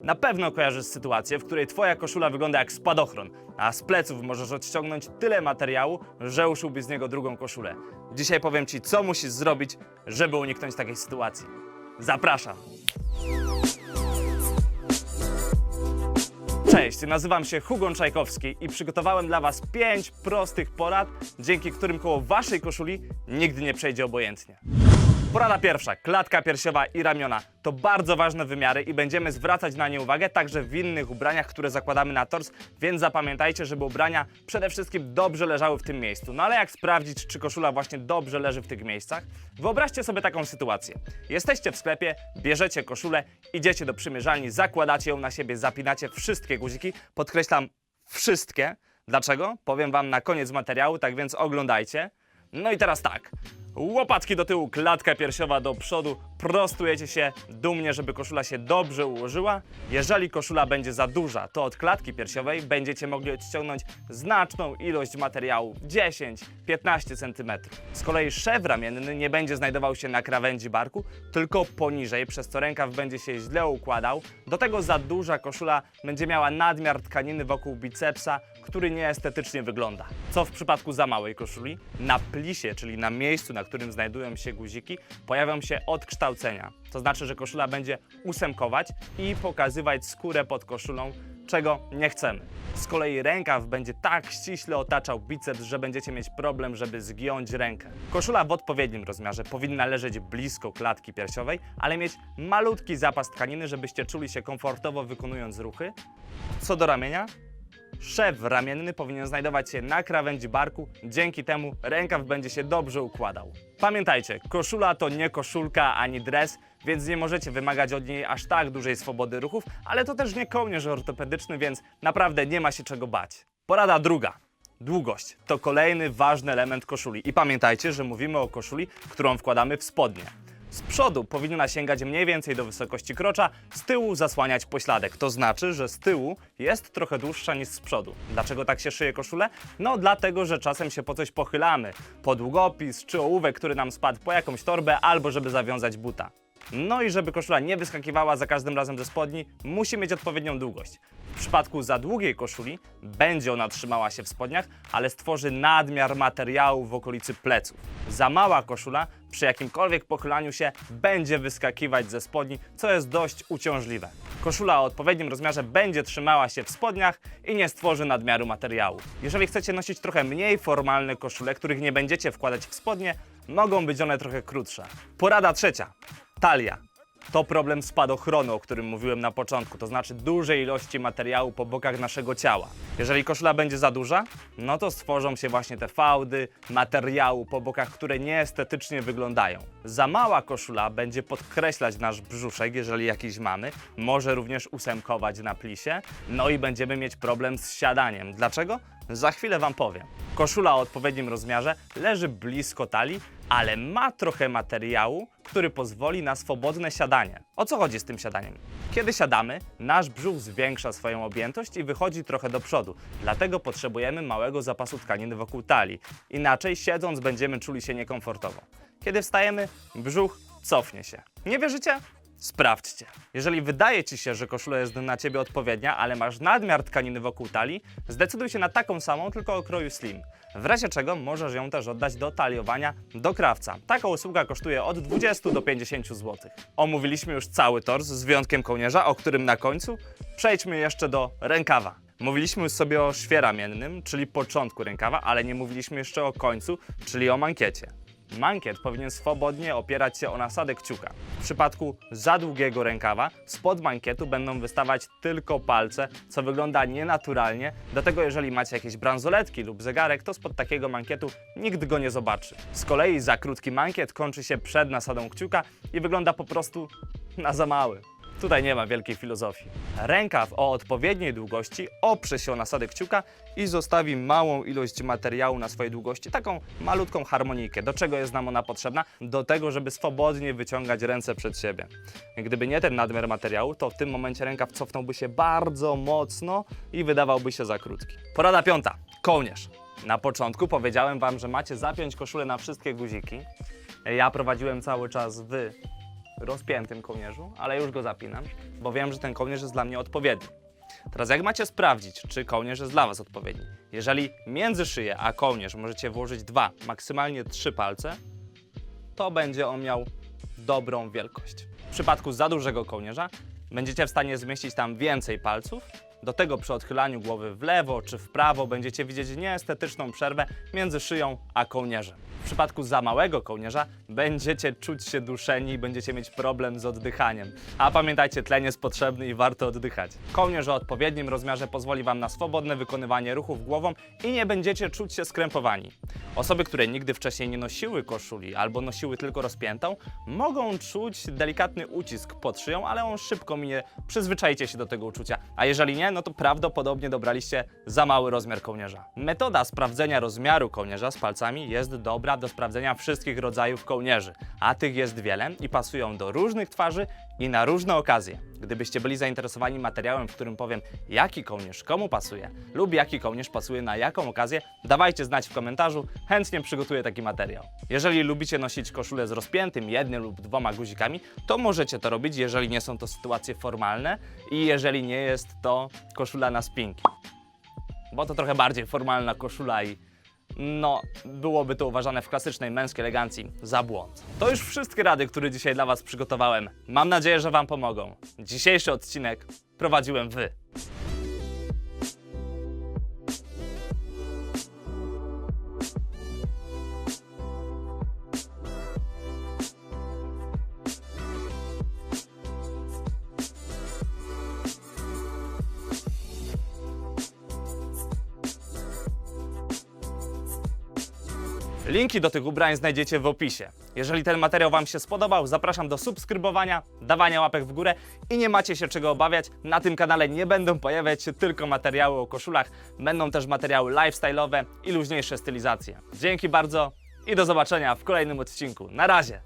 Na pewno kojarzysz sytuację, w której twoja koszula wygląda jak spadochron, a z pleców możesz odciągnąć tyle materiału, że uszyłbyś z niego drugą koszulę. Dzisiaj powiem ci, co musisz zrobić, żeby uniknąć takiej sytuacji. Zapraszam! Cześć, nazywam się Hugon Czajkowski i przygotowałem dla Was 5 prostych porad, dzięki którym koło Waszej koszuli nigdy nie przejdzie obojętnie. Porada pierwsza, klatka piersiowa i ramiona. To bardzo ważne wymiary i będziemy zwracać na nie uwagę także w innych ubraniach, które zakładamy na tors, więc zapamiętajcie, żeby ubrania przede wszystkim dobrze leżały w tym miejscu. No ale jak sprawdzić, czy koszula właśnie dobrze leży w tych miejscach? Wyobraźcie sobie taką sytuację. Jesteście w sklepie, bierzecie koszulę, idziecie do przymierzalni, zakładacie ją na siebie, zapinacie wszystkie guziki, podkreślam wszystkie. Dlaczego? Powiem Wam na koniec materiału, tak więc oglądajcie. No i teraz tak. Łopatki do tyłu, klatka piersiowa do przodu, prostujecie się dumnie, żeby koszula się dobrze ułożyła. Jeżeli koszula będzie za duża, to od klatki piersiowej będziecie mogli odciągnąć znaczną ilość materiału 10-15 cm. Z kolei szef ramienny nie będzie znajdował się na krawędzi barku, tylko poniżej, przez co rękaw będzie się źle układał. Do tego za duża koszula będzie miała nadmiar tkaniny wokół bicepsa, który nieestetycznie wygląda. Co w przypadku za małej koszuli? Na plisie, czyli na miejscu, na którym znajdują się guziki, pojawią się odkształcenia. To znaczy, że koszula będzie ósemkować i pokazywać skórę pod koszulą, czego nie chcemy. Z kolei rękaw będzie tak ściśle otaczał biceps, że będziecie mieć problem, żeby zgiąć rękę. Koszula w odpowiednim rozmiarze powinna leżeć blisko klatki piersiowej, ale mieć malutki zapas tkaniny, żebyście czuli się komfortowo wykonując ruchy. Co do ramienia, Szef ramienny powinien znajdować się na krawędzi barku, dzięki temu rękaw będzie się dobrze układał. Pamiętajcie, koszula to nie koszulka ani dres, więc nie możecie wymagać od niej aż tak dużej swobody ruchów, ale to też nie kołnierz ortopedyczny, więc naprawdę nie ma się czego bać. Porada druga. Długość to kolejny ważny element koszuli i pamiętajcie, że mówimy o koszuli, którą wkładamy w spodnie. Z przodu powinna sięgać mniej więcej do wysokości krocza, z tyłu zasłaniać pośladek. To znaczy, że z tyłu jest trochę dłuższa niż z przodu. Dlaczego tak się szyje koszulę? No dlatego, że czasem się po coś pochylamy. Po długopis czy ołówek, który nam spadł po jakąś torbę albo żeby zawiązać buta. No i żeby koszula nie wyskakiwała za każdym razem ze spodni, musi mieć odpowiednią długość. W przypadku za długiej koszuli będzie ona trzymała się w spodniach, ale stworzy nadmiar materiału w okolicy pleców. Za mała koszula przy jakimkolwiek pochylaniu się będzie wyskakiwać ze spodni, co jest dość uciążliwe. Koszula o odpowiednim rozmiarze będzie trzymała się w spodniach i nie stworzy nadmiaru materiału. Jeżeli chcecie nosić trochę mniej formalne koszule, których nie będziecie wkładać w spodnie, mogą być one trochę krótsze. Porada trzecia. Talia. To problem spadochronu, o którym mówiłem na początku, to znaczy dużej ilości materiału po bokach naszego ciała. Jeżeli koszula będzie za duża, no to stworzą się właśnie te fałdy materiału po bokach, które nieestetycznie wyglądają. Za mała koszula będzie podkreślać nasz brzuszek, jeżeli jakiś mamy, może również ósemkować na plisie, no i będziemy mieć problem z siadaniem. Dlaczego? Za chwilę Wam powiem. Koszula o odpowiednim rozmiarze leży blisko talii, ale ma trochę materiału, który pozwoli na swobodne siadanie. O co chodzi z tym siadaniem? Kiedy siadamy, nasz brzuch zwiększa swoją objętość i wychodzi trochę do przodu. Dlatego potrzebujemy małego zapasu tkaniny wokół talii. Inaczej siedząc będziemy czuli się niekomfortowo. Kiedy wstajemy, brzuch cofnie się. Nie wierzycie? Sprawdźcie. Jeżeli wydaje Ci się, że koszula jest na Ciebie odpowiednia, ale masz nadmiar tkaniny wokół talii, zdecyduj się na taką samą, tylko o kroju slim. W razie czego możesz ją też oddać do taliowania do krawca. Taka usługa kosztuje od 20 do 50 zł. Omówiliśmy już cały tors z wyjątkiem kołnierza, o którym na końcu. Przejdźmy jeszcze do rękawa. Mówiliśmy już sobie o szwie ramiennym, czyli początku rękawa, ale nie mówiliśmy jeszcze o końcu, czyli o mankiecie. Mankiet powinien swobodnie opierać się o nasadę kciuka. W przypadku za długiego rękawa spod mankietu będą wystawać tylko palce, co wygląda nienaturalnie. Dlatego jeżeli macie jakieś bransoletki lub zegarek, to spod takiego mankietu nikt go nie zobaczy. Z kolei za krótki mankiet kończy się przed nasadą kciuka i wygląda po prostu na za mały. Tutaj nie ma wielkiej filozofii. Rękaw o odpowiedniej długości oprze się o nasadę kciuka i zostawi małą ilość materiału na swojej długości, taką malutką harmonijkę. Do czego jest nam ona potrzebna? Do tego, żeby swobodnie wyciągać ręce przed siebie. Gdyby nie ten nadmiar materiału, to w tym momencie rękaw cofnąłby się bardzo mocno i wydawałby się za krótki. Porada piąta. Kołnierz. Na początku powiedziałem Wam, że macie zapiąć koszulę na wszystkie guziki. Ja prowadziłem cały czas w rozpiętym kołnierzu, ale już go zapinam, bo wiem, że ten kołnierz jest dla mnie odpowiedni. Teraz jak macie sprawdzić, czy kołnierz jest dla Was odpowiedni? Jeżeli między szyję a kołnierz możecie włożyć dwa, maksymalnie trzy palce, to będzie on miał dobrą wielkość. W przypadku za dużego kołnierza będziecie w stanie zmieścić tam więcej palców. Do tego przy odchylaniu głowy w lewo czy w prawo będziecie widzieć nieestetyczną przerwę między szyją a kołnierzem. Przypadku za małego kołnierza będziecie czuć się duszeni i będziecie mieć problem z oddychaniem. A pamiętajcie, tlen jest potrzebny i warto oddychać. Kołnierz o odpowiednim rozmiarze pozwoli Wam na swobodne wykonywanie ruchów głową i nie będziecie czuć się skrępowani. Osoby, które nigdy wcześniej nie nosiły koszuli albo nosiły tylko rozpiętą, mogą czuć delikatny ucisk pod szyją, ale on szybko minie. Przyzwyczajcie się do tego uczucia. A jeżeli nie, no to prawdopodobnie dobraliście za mały rozmiar kołnierza. Metoda sprawdzenia rozmiaru kołnierza z palcami jest dobra do sprawdzenia wszystkich rodzajów kołnierzy, a tych jest wiele i pasują do różnych twarzy i na różne okazje. Gdybyście byli zainteresowani materiałem, w którym powiem, jaki kołnierz komu pasuje lub jaki kołnierz pasuje na jaką okazję, dawajcie znać w komentarzu, chętnie przygotuję taki materiał. Jeżeli lubicie nosić koszulę z rozpiętym jednym lub dwoma guzikami, to możecie to robić, jeżeli nie są to sytuacje formalne i jeżeli nie jest to koszula na spinki. Bo to trochę bardziej formalna koszula i no, byłoby to uważane w klasycznej męskiej elegancji za błąd. To już wszystkie rady, które dzisiaj dla Was przygotowałem. Mam nadzieję, że Wam pomogą. Dzisiejszy odcinek prowadziłem Wy. Linki do tych ubrań znajdziecie w opisie. Jeżeli ten materiał Wam się spodobał, zapraszam do subskrybowania, dawania łapek w górę i nie macie się czego obawiać. Na tym kanale nie będą pojawiać się tylko materiały o koszulach, będą też materiały lifestyle'owe i luźniejsze stylizacje. Dzięki bardzo i do zobaczenia w kolejnym odcinku. Na razie!